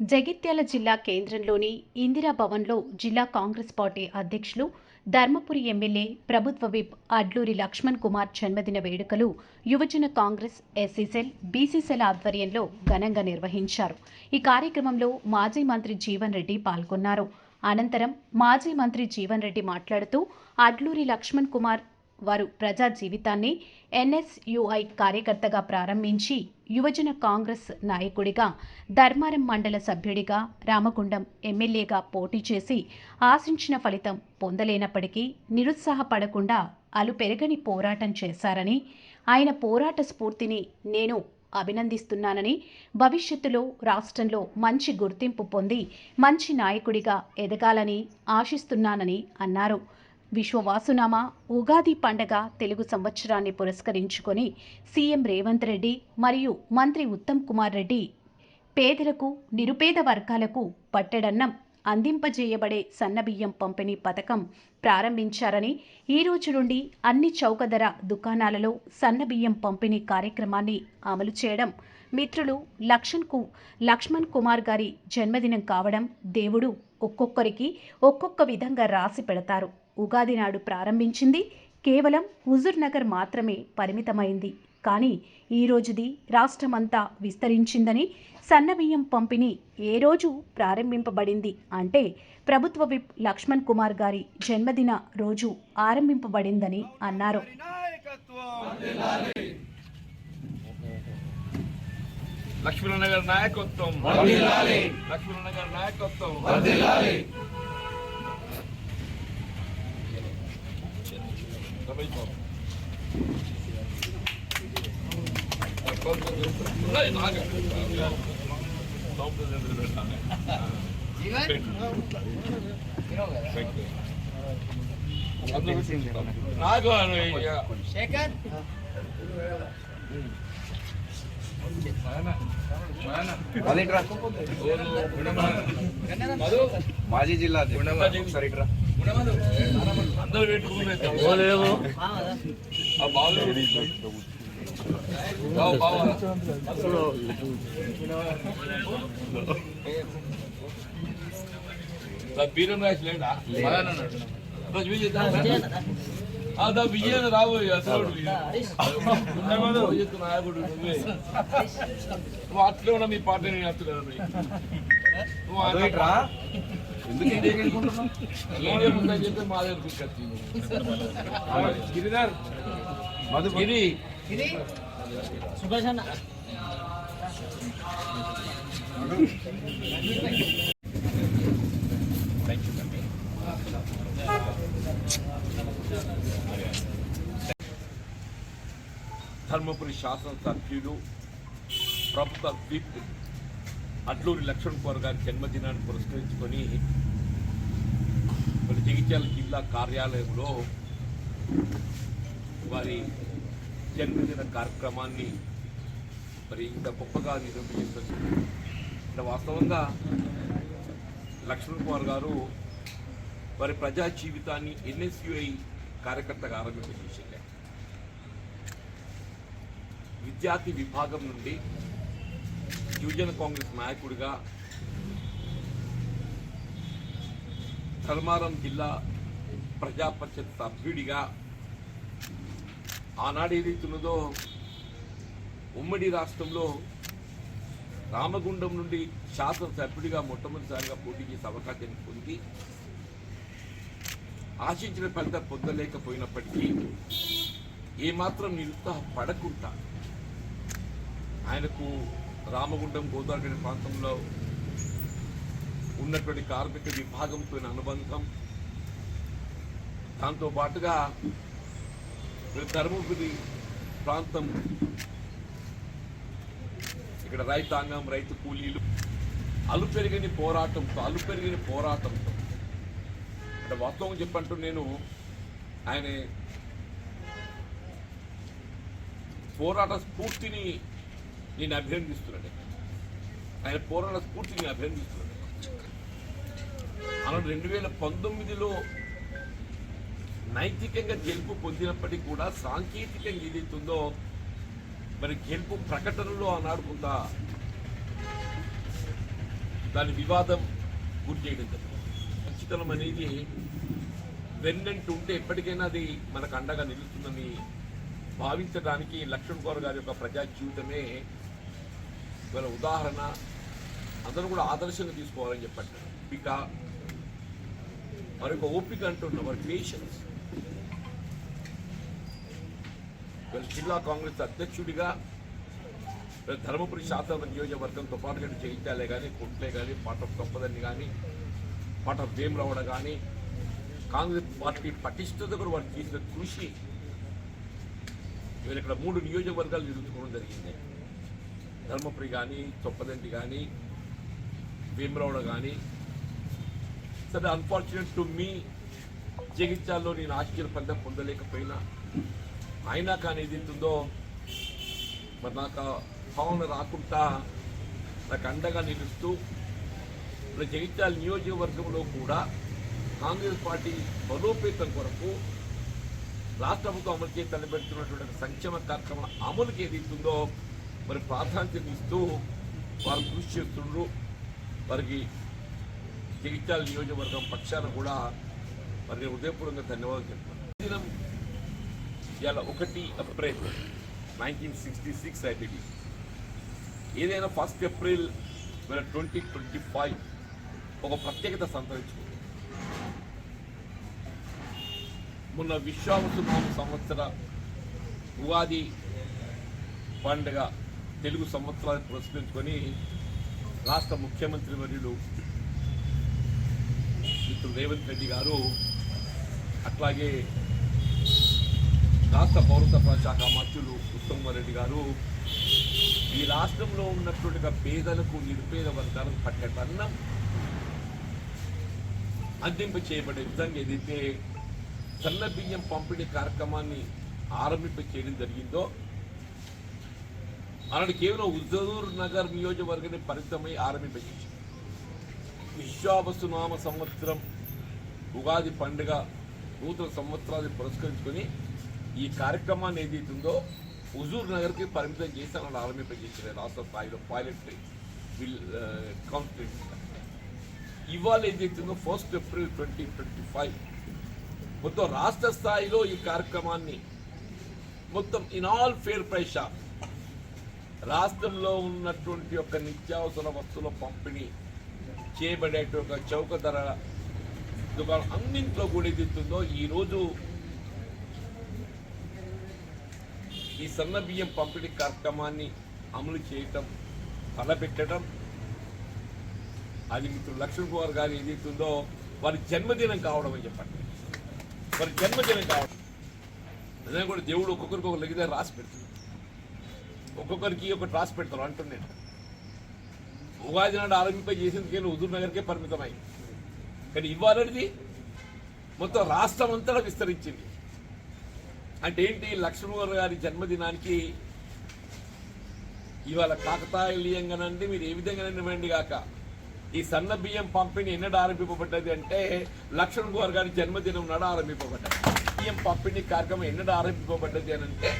జగిత్యాల జిల్లా కేంద్రంలోని ఇందిరా భవన్లో జిల్లా కాంగ్రెస్ పార్టీ అధ్యక్షులు ధర్మపురి ఎమ్మెల్యే ప్రభుత్వ విప్ అడ్లూరి లక్ష్మణ్ కుమార్ జన్మదిన వేడుకలు యువజన కాంగ్రెస్ ఎస్సీసెల్ బీసీసెల్ ఆధ్వర్యంలో ఘనంగా నిర్వహించారు. ఈ కార్యక్రమంలో మాజీ మంత్రి జీవన్ రెడ్డి పాల్గొన్నారు. అనంతరం మాజీ మంత్రి జీవన్ రెడ్డి మాట్లాడుతూ అడ్లూరి లక్ష్మణ్ కుమార్ వారు ప్రజా జీవితాన్ని ఎన్ఎస్యుఐ కార్యకర్తగా ప్రారంభించి యువజన కాంగ్రెస్ నాయకుడిగా ధర్మారం మండల సభ్యుడిగా రామగుండం ఎమ్మెల్యేగా పోటీ చేసి ఆశించిన ఫలితం పొందలేనప్పటికీ నిరుత్సాహపడకుండా అలు పెరగని పోరాటం చేశారని ఆయన పోరాట స్ఫూర్తిని నేను అభినందిస్తున్నానని భవిష్యత్తులో రాష్ట్రంలో మంచి గుర్తింపు పొంది మంచి నాయకుడిగా ఎదగాలని ఆశిస్తున్నానని అన్నారు. విశ్వవాసునామా ఉగాది పండగ తెలుగు సంవత్సరాన్ని పురస్కరించుకొని సీఎం రేవంత్ రెడ్డి మరియు మంత్రి ఉత్తమ్ కుమార్ రెడ్డి పేదలకు నిరుపేద వర్గాలకు పట్టెడన్నం అందింపజేయబడే సన్నబియ్యం పంపిణీ పథకం ప్రారంభించారని ఈ రోజు నుండి అన్ని చౌక ధర దుకాణాలలో సన్నబియ్యం పంపిణీ కార్యక్రమాన్ని అమలు చేయడం మిత్రులు లక్ష్మణ్కు లక్ష్మణ్ కుమార్ గారి జన్మదినం కావడం దేవుడు ఒక్కొక్కరికి ఒక్కొక్క విధంగా రాసి పెడతారు. ఉగాది నాడు ప్రారంభించింది. కేవలం హుజూర్ నగర్ మాత్రమే పరిమితమైంది. కానీ ఈ రోజుది రాష్ట్రమంతా విస్తరించిందని సన్నబియ్యం పంపిణీ ఏ రోజు ప్రారంభింపబడింది అంటే ప్రభుత్వ విప్ లక్ష్మణ్ కుమార్ గారి జన్మదిన రోజు ఆరంభింపబడిందని అన్నారు. లక్ష్మీనగర్ నాయకత్వం. లక్ష్మీనగర్ నాయకత్వం. నాకు ఇక శేఖర్ మధు మాజీ జిల్లా ఉండమా? ఒకసారి ఇట్రా అందరూ పెట్టుకున్నారు ఆ బావు బీరం రాసి లేడా అదా విజయ్ రాబోయే అసలు నాయకుడు నువ్వే నువ్వు అట్లే ఉన్నా మీ పార్టీ నేను అత్తలేదు నువ్వు గిరిధర్ మధు ఇది ఇది సుభాష్ అన్న. ధర్మపురి శాసనసభ్యులు ప్రభుత్వ విప్ అడ్లూరి లక్ష్మణ్ కుమార్ గారి జన్మదినాన్ని పురస్కరించుకొని మరి జగిత్యాల జిల్లా కార్యాలయంలో వారి జన్మదిన కార్యక్రమాన్ని మరి ఇంత గొప్పగా నిర్వహించారు అంటే వాస్తవంగా లక్ష్మణ్ కుమార్ గారు వారి ప్రజా జీవితాన్ని ఎన్ఎస్యుఐ కార్యకర్తగా ఆరంభించేసారు విద్యార్థి విభాగం నుండి యువజన కాంగ్రెస్ నాయకుడిగా కర్మారం జిల్లా ప్రజా పరిషత్ సభ్యుడిగా ఆనాడు ఏదైతున్నదో ఉమ్మడి రాష్ట్రంలో రామగుండం నుండి శాసనసభ్యుడిగా మొట్టమొదటిసారిగా పోటీ చేసే అవకాశాన్ని పొంది ఆశించిన ఫలితం పొందలేకపోయినప్పటికీ ఏమాత్రం నిరుత్సాహపడకుండా ఆయనకు రామగుండం గోదావరి ప్రాంతంలో ఉన్నటువంటి కార్మిక విభాగంతో అనుబంధం. దాంతో పాటుగా ధర్మపురి ప్రాంతం ఇక్కడ రైతాంగం రైతు కూలీలు అలు పెరిగిన పోరాటంతో అలు పెరిగిన పోరాటంతో అంటే వాస్తవం చెప్పంటూ నేను ఆయన పోరాట స్ఫూర్తిని నేను అభినందిస్తున్నాను. ఆయన పోరాట నేను అభినందిస్తున్నాను. అలా రెండు వేల పంతొమ్మిదిలో నైతికంగా గెలుపు పొందినప్పటికీ కూడా సాంకేతికంగా ఏదైతుందో మరి గెలుపు ప్రకటనలో ఆనాడు కొంత దాని వివాదం గురి చేయడం జరిగింది. అనేది వెన్నంటూ ఉంటే ఎప్పటికైనా అది మనకు అండగా నిలుస్తుందని భావించడానికి లక్ష్మణ్ కౌర్ గారి యొక్క ప్రజా జీవితమే ఇవాళ ఉదాహరణ అందరూ కూడా ఆదర్శంగా తీసుకోవాలని చెప్పండి. ఓపిక మరి ఒక ఓపిక అంటున్న వారి పేషెన్స్. జిల్లా కాంగ్రెస్ అధ్యక్షుడిగా ధర్మపురి శాసన నియోజకవర్గంతో పాటు ఇక్కడ జయించాలే కానీ కొట్లే కానీ పాట గొప్పదని కానీ పాట భీమరావుడ కానీ కాంగ్రెస్ పార్టీ పటిష్టత కూడా వారు చేసిన కృషి. ఇవాళ ఇక్కడ మూడు నియోజకవర్గాలు నిలుచుకోవడం జరిగింది. ధర్మపురి కానీ చొప్పదండి కానీ భీమరావుడ కానీ సరే అన్ఫార్చునేట్ టు మీ జగిత్యాల్లో నేను ఆశ్చర్య ఫలితం పొందలేకపోయినా. అయినా కానీ ఏది ఉందో మరి నాకు భావన రాకుండా నాకు అండగా నిలుస్తూ ఇప్పుడు జగిత్యాల నియోజకవర్గంలో కూడా కాంగ్రెస్ పార్టీ బలోపేతం కొరకు రాష్ట్ర ప్రభుత్వం అమలు చేసి తలపెడుతున్నటువంటి సంక్షేమ కార్యక్రమం అమలుకి ఏది ఇస్తుందో మరి ప్రాధాన్యత ఇస్తూ వారు కృషి చేస్తుండ్రు. వారికి జగిత్యాల నియోజకవర్గం పక్షాన కూడా మరి నేను హృదయపూర్వకంగా ధన్యవాదాలు చెప్తున్నాను. ఇవాళ ఒకటి ఏప్రిల్ నైన్టీన్ సిక్స్టీ సిక్స్ ఐ ఏదైనా ఫస్ట్ ఏప్రిల్ మన ట్వంటీ ట్వంటీ ఫైవ్ ఒక ప్రత్యేకత సంతరించుకుంది. మొన్న విశ్వావసునామ సంవత్సర ఉగాది పండుగ తెలుగు సంవత్సరాన్ని పురస్కరించుకొని రాష్ట్ర ముఖ్యమంత్రి వర్యులు మిత్రుడు రేవంత్ రెడ్డి గారు అట్లాగే రాష్ట్ర పౌరసరఫరా శాఖ మంత్రులు ఉత్తమ్ రెడ్డి గారు ఈ రాష్ట్రంలో ఉన్నటువంటి పేదలకు నిరుపేద వర్గాలకు పట్టేట అన్నం అందింప చేయబడే విధంగా ఏదైతే సన్న బియ్యం పంపిణీ కార్యక్రమాన్ని ఆరంభింప చేయడం జరిగిందో అలాంటి కేవలం ఉజ్జనూర్ నగర్ నియోజకవర్గాన్ని పరిమితమై ఆరంభించింది విశ్వావసునామ సంవత్సరం ఉగాది పండుగ నూతన సంవత్సరాన్ని పురస్కరించుకొని ఈ కార్యక్రమాన్ని ఏదైతుందో హుజూర్ నగర్కి పరిమితం చేసి అలా ఆరంభింపజేసిన రాష్ట్ర స్థాయిలో పైలట్ విల్ కౌన్సిల్ ఇవాళ ఏదైతుందో first April twenty twenty five మొత్తం రాష్ట్ర స్థాయిలో ఈ కార్యక్రమాన్ని మొత్తం in all fair price shop రాష్ట్రంలో ఉన్నటువంటి యొక్క నిత్యావసర వస్తువుల పంపిణీ చేయబడేటువంటి చౌక ధర దుకాణం అన్నింట్లో కూడా ఏదైతుందో ఈరోజు ఈ సన్న బియ్యం పంపిణీ కార్యక్రమాన్ని అమలు చేయటం తలపెట్టడం. అది మిత్రుడు లక్ష్మణ్ కుమార్ గారు ఏదైతుందో వారి జన్మదినం కావడం అని చెప్పండి. వారి జన్మదినం కావడం. నిజంగా కూడా దేవుడు ఒక్కొక్కరికి ఒక లెగిదారు రాసి పెడుతుంది ఒక్కొక్కరికి ఒకటి రాసి పెడతారు అంటున్నాను ఉగాది నాడు ఆరంభింపై చేసేందుకే హుజూర్ నగర్కే పరిమితమై. కానీ ఇవ్వాలనేది మొత్తం రాష్ట్రం అంతటా విస్తరించింది. అంటే ఏంటి? లక్ష్మణ్ గారి జన్మదినానికి ఇవాళ కాకతాళీయంగానండి మీరు ఏ విధంగా ఇవ్వండి కాక. ఈ సన్న బియ్యం పంపిణీ ఎన్నడ ఆరంభింపబడ్డది అంటే లక్ష్మణ్ కుమార్ గారి జన్మదినం నాడు ఆరంభింపబడ్డది. బియ్యం పంపిణీ కార్యక్రమం ఎన్నడ ఆరంభింపబడ్డది అని అంటే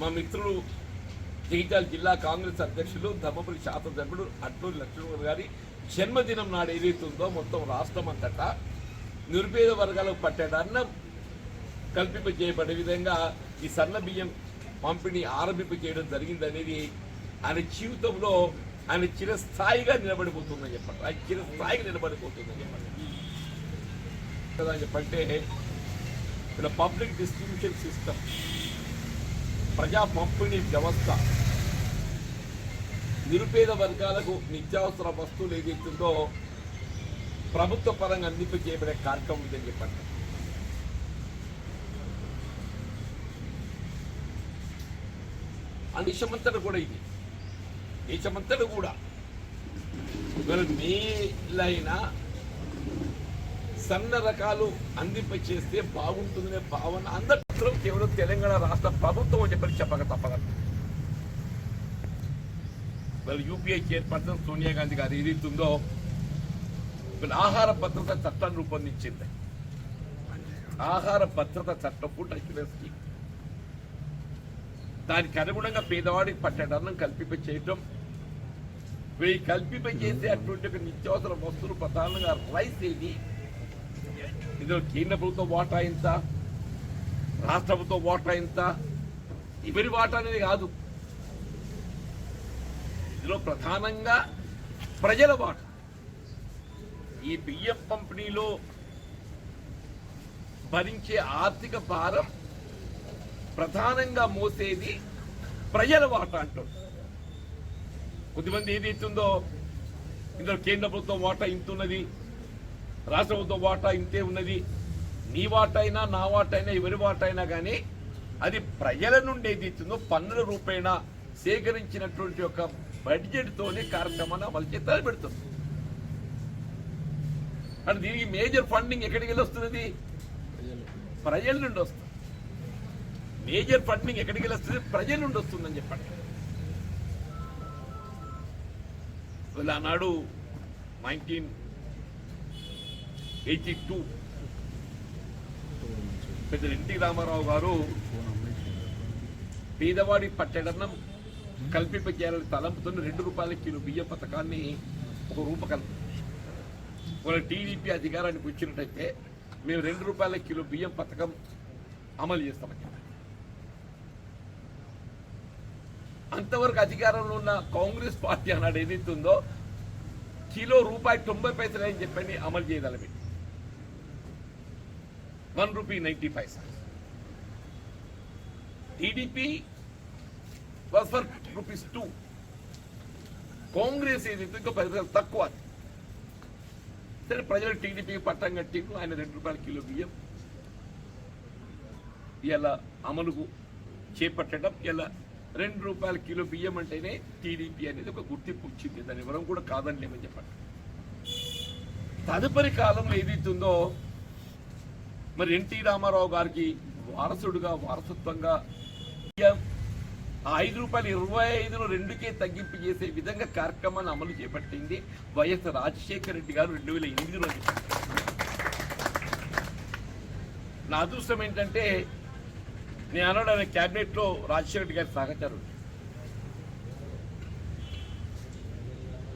మా మిత్రులు జగిత్యాల జిల్లా కాంగ్రెస్ అధ్యక్షులు ధర్మపురి శాసనసభ్యుడు అట్లూరి లక్ష్మణ్ గారి జన్మదినం నాడు ఏదైతే ఉందో మొత్తం రాష్ట్రం అంతటా నిరుపేద వర్గాలకు పట్టేట అన్నం కల్పింప చేయబడే విధంగా ఈ సన్న బియ్యం పంపిణీ ఆరంభింప చేయడం జరిగింది అనేది ఆయన జీవితంలో ఆయన చిరస్థాయిగా నిలబడిపోతుందని చెప్పండి. ఆయన చిరస్థాయిగా నిలబడిపోతుందని చెప్పండి. కదా చెప్పంటే ఇక్కడ పబ్లిక్ డిస్ట్రిబ్యూషన్ సిస్టమ్ ప్రజా పంపిణీ వ్యవస్థ. నిరుపేద వర్గాలకు నిత్యావసర వస్తువులు ఏదైతుందో ప్రభుత్వ పరంగా అందింప చేయబడే కార్యక్రమం ఉందని చెప్పండి. ఆ దేశమంతటా కూడా ఇది. దేశమంతటా కూడా. మరి మేలైన సన్న రకాలు అందింపచేస్తే బాగుంటుందనే భావన అందరూ కేవలం తెలంగాణ రాష్ట్ర ప్రభుత్వం అని చెప్పి చెప్పక తప్పదు. మరి యూపీఐ చైర్పర్సన్ సోనియా గాంధీ గారు ఏదైతుందో మరి ఆహార భద్రత చట్టాన్ని రూపొందించింది. ఆహార భద్రత చట్టం ఫుడ్ స్కీమ్ దానికి అనుగుణంగా పేదవాడికి పట్టడన్నం కల్పింప చేయటం. వెయ్యి కల్పింప చేసే అటువంటి ఒక నిత్యావసర వస్తువులు ప్రధానంగా రైస్ ఏది? ఇందులో కేంద్ర ప్రభుత్వం వాటా ఎంత? రాష్ట్ర ప్రభుత్వం వాటా ఎంత? ఎవరి వాటా అనేది కాదు. ఇందులో ప్రధానంగా ప్రజల వాటా. ఈ బియ్యం పంపిణీలో భరించే ఆర్థిక భారం ప్రధానంగా మోసేది ప్రజల వాటా అంటారు కొద్దిమంది ఏదైతుందో ఇందులో కేంద్ర ప్రభుత్వం వాటా ఇంతున్నది. రాష్ట్ర ప్రభుత్వం వాటా ఇంతే ఉన్నది. నీ వాటైనా నా వాటైనా ఎవరి వాటైనా కానీ అది ప్రజల నుండి ఏది ఇచ్చిందో పన్నుల రూపేణ సేకరించినటువంటి ఒక బడ్జెట్తోనే కార్యక్రమాన్ని అమలు చేసి పెడుతుంది అంటే దీనికి మేజర్ ఫండింగ్ ఎక్కడికి వెళ్ళి వస్తున్నది ప్రజల నుండి వస్తుంది. మేజర్ ఫండింగ్ ఎక్కడికి వెళ్ళి వస్తుంది ప్రజల నుండి వస్తుందని చెప్పండి. వీళ్ళ ఆనాడు నైన్టీన్ ఎయిటీ టూ. పెద్ద ఎన్టీ రామారావు గారు పేదవాడి పట్టడన్నం కల్పింపజేయాలని తలంపుతో రెండు రూపాయల కిలో బియ్యం పథకాన్ని ఒక రూపకల్పన మన టీడీపీ అధికారానికి వచ్చినట్టయితే మేము రెండు రూపాయల కిలో బియ్యం పథకం అమలు చేస్తామని అంతవరకు అధికారంలో ఉన్న కాంగ్రెస్ పార్టీ అన్నాడు ఏదైతుందో కిలో రూపాయి తొంభై పైసలు అని చెప్పండి అమలు చేయగలమే. One rupee ninety paisa TDP was for rupees two Congress ఏదైతే ఇంకా పది రూపాయలు తక్కువ సరే ప్రజలు టీడీపీ పట్టం కట్టిండు ఆయన రెండు రూపాయల కిలో బియ్యం. ఇలా అమలుకు చేపట్టడం ఇలా రెండు రూపాయల కిలో బియ్యం అంటేనే టీడీపీ అనేది ఒక గుర్తింపు వచ్చింది దాని ఎవరం కూడా కాదనిలేమని చెప్పండి. తదుపరి కాలంలో ఏదైతుందో మరి ఎన్టీ రామారావు గారికి వారసుడుగా వారసత్వంగా ఐదు రూపాయలు ఇరవై ఐదును రెండుకే తగ్గింపు చేసే విధంగా కార్యక్రమాన్ని అమలు చేపట్టింది వైఎస్ రాజశేఖర రెడ్డి గారు రెండు వేల ఎనిమిదిలో నా అదృష్టం ఏంటంటే నేను అన్నాడు ఆయన క్యాబినెట్లో రాజశేఖర రెడ్డి గారి సహచరుడు.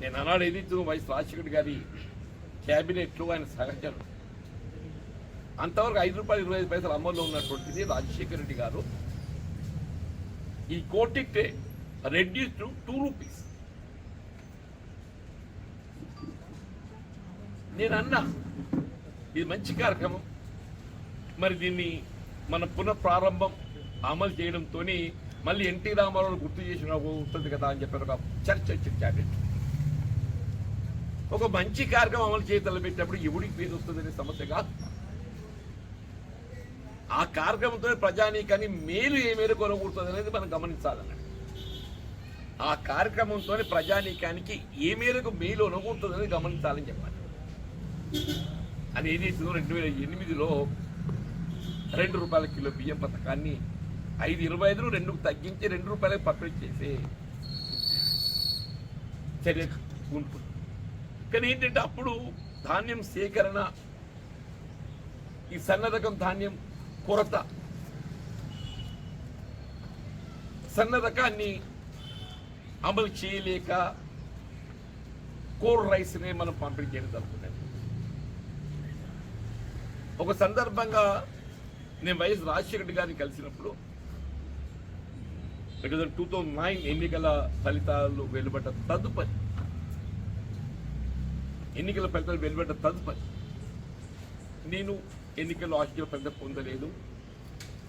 నేను అన్నాడు ఏదైతే వైఎస్ రాజశేఖర గారి క్యాబినెట్లో ఆయన సహచరుడు. అంతవరకు ఐదు రూపాయలు ఇరవై ఐదు పైసలు అమల్లో ఉన్నటువంటిది రాజశేఖర రెడ్డి గారు ఈ కోటిక్ రెడ్యూస్ టు టూ రూపీస్ నేను అన్నా ఇది మంచి కార్యక్రమం. మరి దీన్ని మన పునః ప్రారంభం అమలు చేయడంతో మళ్ళీ ఎన్టీ రామారావు గుర్తు చేసిన ఉంటుంది కదా అని చెప్పారు ఒక చర్చ వచ్చింది ఒక మంచి కార్యక్రమం అమలు చేయతలపెట్టినప్పుడు ఎవడికి పేరు వస్తుందనే సమస్య కాదు. ఆ కార్యక్రమంతో ప్రజానీకాన్ని మేలు ఏ మేరకు కొనకూడుతుంది అనేది మనం గమనించాలన్నమాట. ఆ కార్యక్రమంతో ప్రజానీకానికి ఏ మేరకు మేలు అనుకుంటుంది అనేది గమనించాలని చెప్పాలి. అది ఏదైతుందో రెండు వేల ఎనిమిదిలో రెండు రూపాయల కిలో బియ్యం పథకాన్ని ఐదు ఇరవై ఐదు రెండుకు తగ్గించి రెండు రూపాయలకు పంపిణీ చేసే చర్య ఉంటుంది కానీ ఏంటంటే అప్పుడు ధాన్యం సేకరణ ఈ సన్నదకం ధాన్యం కొరత. సన్న రకాన్ని అమలు చేయలేక కోర్ రైస్ని మనం పంపిణీ చేయడం జరుగుతుంది. ఒక సందర్భంగా నేను వైఎస్ రాజశేఖర రెడ్డి గారిని కలిసినప్పుడు టూ థౌజండ్ నైన్ ఎన్నికల ఫలితాలు వెలువడ్డ తదుపరి ఎన్నికల ఫలితాలు వెలువడ్డ తదుపరి నేను ఎన్నికల్లో ఆశ్చర్య ఫలితం పొందలేదు.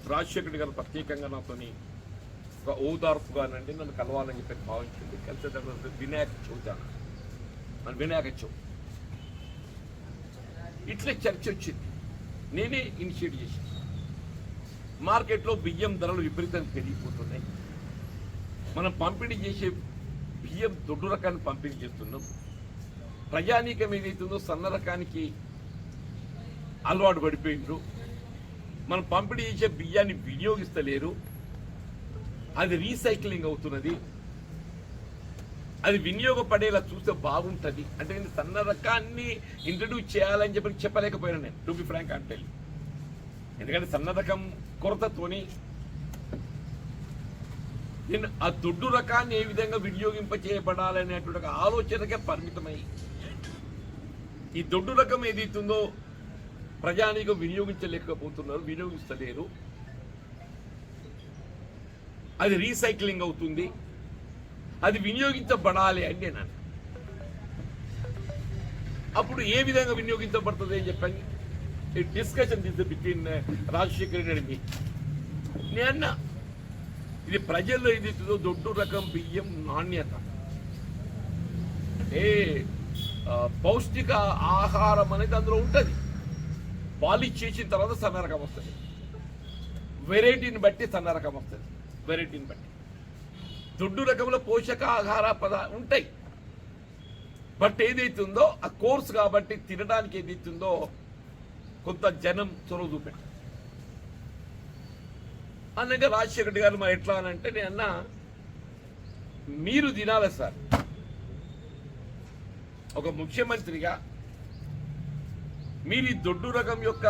రాజశేఖర్ గారు ప్రత్యేకంగా నాతోని ఒక ఓదార్పుగానండి నన్ను కలవాలని చెప్పి భావించింది. కలిసే తర్వాత వినాయక చవితి అన్న మన వినాయక చవితి. ఇట్లే చర్చ వచ్చింది. నేనే ఇనిషియేట్ చేశాను. మార్కెట్లో బియ్యం ధరలు విపరీతంగా పెరిగిపోతున్నాయి. మనం పంపిణీ చేసే బియ్యం దొడ్డు రకాన్ని పంపిణీ చేస్తున్నాం. ప్రజానీకం ఏదైతుందో సన్న రకానికి అలవాటు పడిపోయిండ్రు మనం పంపిణీ చేసే బియ్యాన్ని వినియోగిస్తలేరు. అది రీసైక్లింగ్ అవుతున్నది. అది వినియోగపడేలా చూస్తే బాగుంటుంది. అంటే నేను సన్న రకాన్ని ఇంట్రడ్యూస్ చేయాలని చెప్పి చెప్పలేకపోయాను నేను టు బి ఫ్రాంక్ అంటే ఎందుకంటే సన్న రకం కొరతతోని నేను ఆ దొడ్డు రకాన్ని ఏ విధంగా వినియోగింప చేయబడాలనేటువంటి ఆలోచనకే పరిమితమై. ఈ దొడ్డు రకం ఏదైతుందో ప్రజానీకం వినియోగించలేకపోతున్నారు వినియోగిస్తలేరు. అది రీసైక్లింగ్ అవుతుంది. అది వినియోగించబడాలి అని నేను అప్పుడు ఏ విధంగా వినియోగించబడుతుంది అని చెప్పండి? Discussion this between Rajasekhar Reddy and మీ నేను అన్నా ఇది ప్రజల్లో ఇది దొడ్డు రకం బియ్యం నాణ్యత. ఏ పౌష్టిక ఆహారం అనేది అందులో ఉంటుంది. పాలిష్ చేసిన తర్వాత సన్న రకం వస్తుంది. వెరైటీని బట్టి సన్న రకం వస్తుంది. వెరైటీని బట్టి. దొడ్డు రకంలో పోషకాహార పద ఉంటాయి. బట్ ఏదైతుందో ఆ కోర్స్ కాబట్టి తినడానికి ఏదైతుందో కొంత జనం చొరవ చూపెట్టారు. అన్నగా రాజశేఖర్ గారు మరి ఎట్లా అని అంటే నేను అన్న మీరు తినాలి సార్. ఒక ముఖ్యమంత్రిగా మీరు ఈ దొడ్డు రకం యొక్క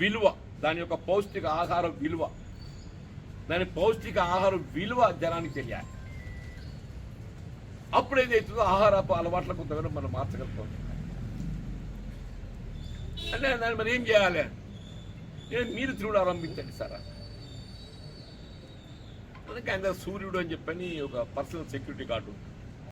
విలువ దాని యొక్క పౌష్టిక ఆహార విలువ దాని పౌష్టిక ఆహార విలువ జనానికి తెలియాలి. అప్పుడు ఏదైతుందో ఆహార అలవాట్ల కొంతవరకు మనం మార్చగలుగుతాం. అంటే దాన్ని మరి ఏం చేయాలి? నేను మీరు తిరుగుడు ఆరంభించండి సార్. అందుకే ఆయన సూర్యుడు అని చెప్పని ఒక పర్సనల్ సెక్యూరిటీ గార్డు ఉంది.